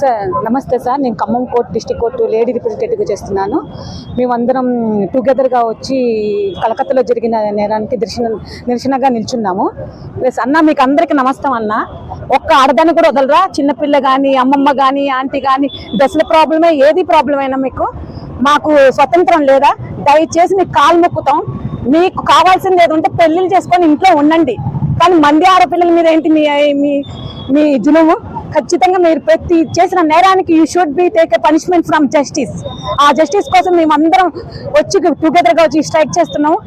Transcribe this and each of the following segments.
Sir నమస్తే sir. నేను Khammam court district court lady రిప్రజెంటేటివ్గా చేస్తున్నాను. మేమందరం టుగెదర్గా వచ్చి కలకత్తాలో జరిగిన నేరానికి దర్శన నిరసనగా నిల్చున్నాము. ప్లస్ అన్న మీకు అందరికీ నమస్తం అన్న. ఒక్క ఆడదాన్ని కూడా వదలరా? చిన్నపిల్ల కానీ అమ్మమ్మ కానీ ఆంటీ కానీ దశల ప్రాబ్లమే? ఏది ప్రాబ్లం అయినా మీకు? మాకు స్వతంత్రం లేదా? దయచేసి మీకు కాలు మొక్కుతాం మీకు కావాల్సింది ఏదంటే ఉంటే పెళ్ళిళ్ళు చేసుకొని ఇంట్లో ఉండండి. కానీ మంది ఆడపిల్లల మీద ఏంటి మీ మీ మీ జులుము? ఖచ్చితంగా మీరు ప్రతి చేసిన నేరానికి you should be take a punishment from justice ఆ జస్టిస్ కోసం మేము అందరం వచ్చి టుగెదర్గా వచ్చి స్ట్రైక్ చేస్తున్నాము.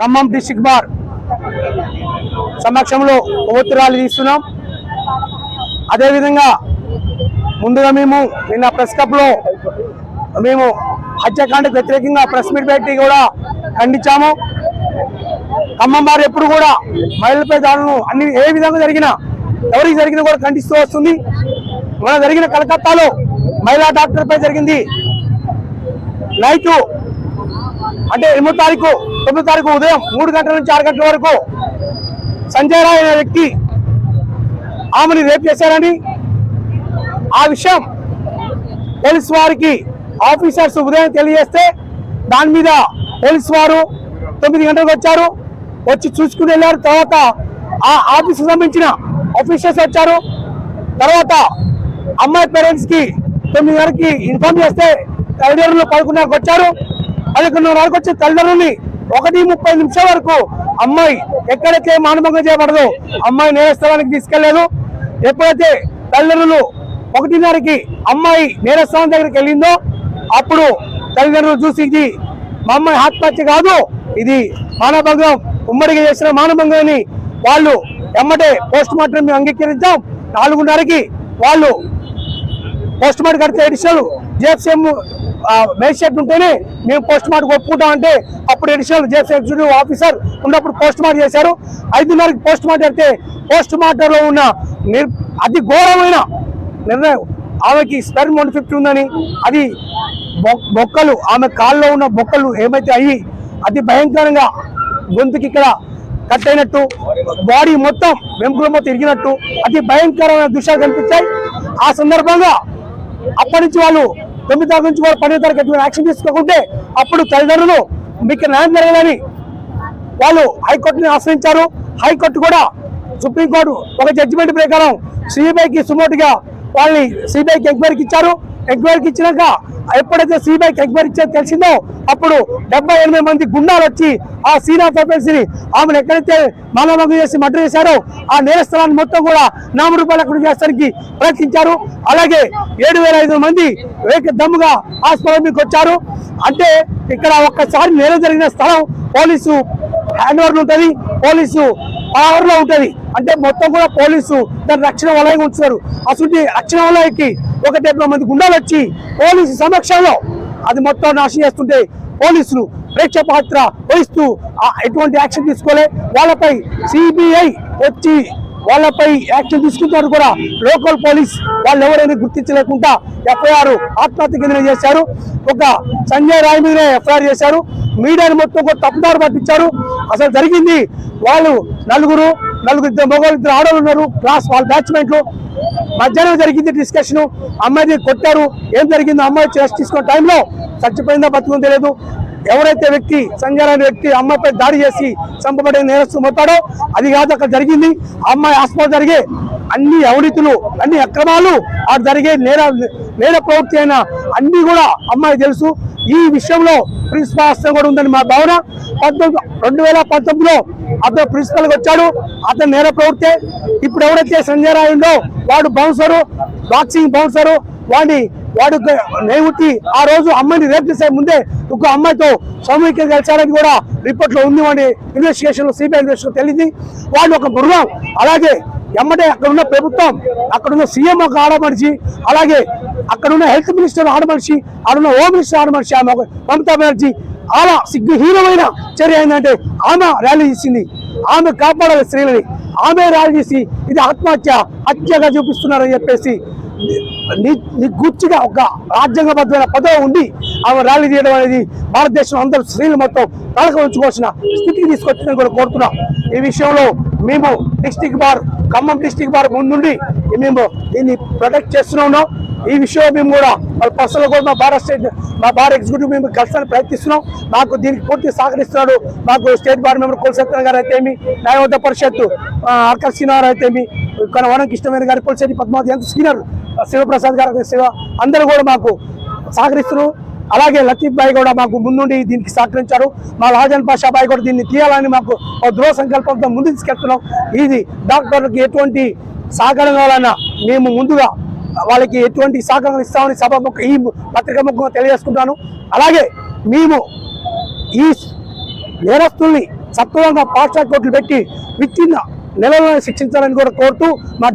ఖమ్మం డిస్టిక్ బార్ సమక్షంలో కొవ్వొత్తురాలు తీస్తున్నాం. అదేవిధంగా ముందుగా మేము నిన్న ప్రెస్ క్లబ్లో మేము హత్యాకాండకు వ్యతిరేకంగా ప్రెస్ మీట్ పెట్టి కూడా ఖండించాము. ఖమ్మం వారు ఎప్పుడు కూడా మహిళలపై దాడులను అన్ని ఏ విధంగా జరిగినా ఎవరికి జరిగినా కూడా ఖండిస్తూ వస్తుంది. మన జరిగిన కలకత్తాలో మహిళా డాక్టర్ పై జరిగింది. నైట్ అంటే ఎనిమిది తారీఖు తొమ్మిది తారీఖు ఉదయం మూడు గంటల నుంచి ఆరు గంటల వరకు సంజయ్ రాయ్ అనే వ్యక్తి ఆమెని రేప్ చేశారని ఆ విషయం పోలీస్ వారికి ఆఫీసర్స్ ఉదయం తెలియజేస్తే దాని మీద పోలీస్ వారు తొమ్మిది గంటలకు వచ్చారు. వచ్చి చూసుకుని వెళ్ళారు. తర్వాత ఆ ఆఫీస్కి సంబంధించిన ఆఫీషియల్స్ వచ్చారు. తర్వాత అమ్మాయి పేరెంట్స్కి తొమ్మిది ఇన్ఫార్మ్ చేస్తే తల్లిదండ్రులు పదకొండున్నరకు వచ్చారు. పదకొండున్నరకు వచ్చే వచ్చి తల్లిదండ్రుల్ని ఒకటి ముప్పై నిమిషాల వరకు అమ్మాయి ఎక్కడైతే మానభంగం చేయబడదు అమ్మాయి నేరస్థలానికి తీసుకెళ్ళేదు. ఎప్పుడైతే తల్లిదండ్రులు ఒకటిన్నరకి అమ్మాయి నేరస్థానం దగ్గరికి వెళ్ళిందో అప్పుడు తల్లిదండ్రులు చూసి ఇది మా అమ్మాయి ఆత్మహత్య కాదు ఇది మానభంగం ఉమ్మడిగా చేసిన మానభంగం వాళ్ళు ఎమ్మటే పోస్ట్ మార్టం అంగీకరించాం. నాలుగున్నరకి వాళ్ళు పోస్ట్ మార్టం కడితే ఎడిషనల్ జిఎఫ్సిఎం మేజిస్ట్రేట్ ఉంటేనే మేము పోస్ట్ మార్టం ఒప్పుకుంటాం అంటే అప్పుడు ఎడిషనల్ జిఎఫ్సి ఎగ్జిక్యూటివ్ ఆఫీసర్ ఉన్నప్పుడు పోస్ట్ మార్టం చేశారు. ఐదున్నరకి పోస్ట్ మార్టం అయితే పోస్ట్ మార్టంలో ఉన్న అతి ఘోరమైన నిర్ణయం. ఆమెకి స్పెర్మ్ వన్ ఫిఫ్టీ ఉందని అది బొక్కలు ఆమె కాల్లో ఉన్న బొక్కలు ఏమైతే అయ్యి అతి భయంకరంగా గొంతుకి ఇక్కడ కట్ అయినట్టు బాడీ మొత్తం వెంపులు మొత్తం ఇరిగినట్టు అతి భయంకరమైన దృశ్యాలు కనిపించాయి. ఆ సందర్భంగా అప్పటి నుంచి వాళ్ళు తొమ్మిది దాకా నుంచి కూడా పన్నెండు తారీఖు ఎటువంటి యాక్షన్ తీసుకోకుంటే అప్పుడు తల్లిదండ్రులు మీకు న్యాయం జరగదని వాళ్ళు హైకోర్టుని ఆశ్రయించారు. హైకోర్టు కూడా సుప్రీంకోర్టు ఒక జడ్జిమెంట్ ప్రకారం సిబిఐకి సుమోటుగా వాళ్ళని సిబిఐకి ఎంక్వైరీకి ఇచ్చారు. ఎగ్వైర్కి ఇచ్చినాక ఎప్పుడైతే సిబిఐకి ఎగ్వైర్ ఇచ్చేది తెలిసిందో అప్పుడు డెబ్బై ఎనిమిది మంది గుండాలు వచ్చి ఆ సీనియర్ని ఆమెను ఎక్కడైతే మానభంగం చేసి మర్డర్ చేశారో ఆ నేరస్థలాన్ని మొత్తం కూడా నామ రూపాయలు అక్కడ చేస్తానికి ప్రయత్నించారు. అలాగే ఏడు వేల ఐదు మంది దమ్ముగా హాస్పిటల్ వచ్చారు. అంటే ఇక్కడ ఒక్కసారి నేరం జరిగిన స్థలం పోలీసు హ్యాండ్ ఓవర్ ఉంటుంది పోలీసు పవర్లో ఉంటుంది. అంటే మొత్తం కూడా పోలీసు దాని రక్షణ వలయంగా ఉంచుతారు. అటువంటి రక్షణ వలయకి ఒక డెబ్బై మంది గుండాలు వచ్చి పోలీసు సమక్షంలో అది మొత్తం నాశనం చేస్తుంటే పోలీసులు ప్రేక్ష పాత్ర వహిస్తూ ఆ ఎటువంటి యాక్షన్ తీసుకోలే. వాళ్ళపై సిబిఐ వచ్చి వాళ్ళపై యాక్షన్ తీసుకుంటారు కూడా లోకల్ పోలీస్. వాళ్ళు ఎవరైనా గుర్తించలేకుండా ఎఫ్ఐఆర్ ఆత్మహత్య కింద చేశారు? ఒక సంజయ్ రాయ్ మీద ఎఫ్ఐఆర్ చేశారు. మీడియాని మొత్తం కూడా తప్పుదారు పట్టించారు. అసలు జరిగింది వాళ్ళు నలుగురు నలుగురు ఇద్దరు మగవాళ్ళు ఇద్దరు ఆడవాళ్ళు ఉన్నారు. క్లాస్ వాళ్ళ బ్యాచ్మెంట్లు. మధ్యాహ్నం జరిగింది డిస్కషన్. అమ్మాయిని కొట్టారు. ఏం జరిగిందో అమ్మాయి చేసి తీసుకున్న టైంలో చచ్చిపోయిందా బతుకుందో తెలియదు. ఎవరైతే వ్యక్తి సంజయ్ వ్యక్తి అమ్మాయిపై దాడి చేసి చంపబడే నేరస్తు మొత్తాడో అది కాదు అక్కడ జరిగింది. అమ్మాయి ఆస్పత్రి జరిగే అన్ని అవినీతులు అన్ని అక్రమాలు అక్కడ జరిగే నేర నేర ప్రవృత్తి అయిన అన్ని కూడా అమ్మాయి తెలుసు. ఈ విషయంలో ప్రిన్సిపల్ హస్తం కూడా ఉందని మా భావన. పంతొమ్మిది రెండు వేల పంతొమ్మిదిలో అతను ప్రిన్సిపల్ వచ్చాడు. అతను నేర ప్రవృత్తి. ఇప్పుడు ఎవరైతే సంజయ్ రాయ్ ఉందో వాడు బౌన్సరు బాక్సింగ్ బౌన్సరు వాడిని వాడు నేవుట్టి ఆ రోజు అమ్మాయిని రేపు చేసే ముందే ఒక అమ్మాయితో సామూహికంగా కలిశారని కూడా రిపోర్ట్లో ఉంది. వాడి ఇన్వెస్టిగేషన్ సిబిఐ ఇన్వెస్టిగేషన్ తెలియదు వాడు ఒక మృగం అలాగే ఎమ్మటే అక్కడ ఉన్న ప్రభుత్వం అక్కడ ఉన్న సీఎం ఒక ఆడమనిషి అలాగే అక్కడ ఉన్న హెల్త్ మినిస్టర్ ఆడమనిషి అక్కడ ఉన్న హోమ్ మినిస్టర్ ఆడమనిషి ఆమె ఒక మమతా బెనర్జీ అలా సిగ్గుహీనమైన చర్య ఏంటంటే ఆమె ర్యాలీ చేసింది. ఆమె కాపాడాలి స్త్రీలని. ఆమె ర్యాలీ చేసి ఇది ఆత్మహత్య హత్యగా చూపిస్తున్నారని చెప్పేసి ని- నిగూర్చిగా ఒక రాజ్యాంగబద్ధమైన పదవి ఉండి ఆమె ర్యాలీ తీయడం అనేది భారతదేశం అందరూ స్త్రీలు మొత్తం తలక ఉంచుకోవాల్సిన స్థితికి తీసుకొచ్చిందని కూడా కోరుతున్నాం. ఈ విషయంలో మేము district bar Khammam district bar ముందుండి మేము దీన్ని ప్రొటెక్ట్ చేస్తూనే ఉన్నాం ఈ విషయంలో మేము కూడా వాళ్ళ పర్సనల్ కూడా మా భారత స్టేట్ మా భారత ఎగ్జిక్యూటివ్ మేము కలిసి ప్రయత్నిస్తున్నాం. మాకు దీనికి పూర్తి సహకరిస్తున్నాడు. మాకు స్టేట్ బార్ మెంబర్ కులసత్యన గారు అయితే న్యాయవద్ద న్యాయవాద పరిషత్తు ఆర్కర్ శ్రీనారాయణ అయితే ఏమి ఇక్కడ వనం కృష్ణవేణి గారి కులశెట్టి పద్మావతి ఎంత సీనియర్. శివప్రసాద్ గారు శివ అందరూ కూడా మాకు సహకరిస్తున్నారు. అలాగే లతీఫ్ భాయ్ కూడా మాకు ముందుండి దీనికి సహకరించారు. మా రాజన్ పాషా భాయ్ కూడా దీన్ని తీయాలని మాకు దృఢ సంకల్పంతో ముందు తీసుకెళ్తున్నాం. ఇది డాక్టర్లకు ఎటువంటి సహకారం కావాలన్నా మేము ముందుగా వాళ్ళకి ఎటువంటి సహకారం ఇస్తామని సభ ఈ పత్రిక ముఖంగా తెలియజేసుకుంటాను. అలాగే మేము ఈ నేరస్తుల్ని సత్వరంగా పాఠశాల కోట్లు పెట్టి విచ్చిన నెలలో శిక్షించాలని కూడా కోరుతూ మా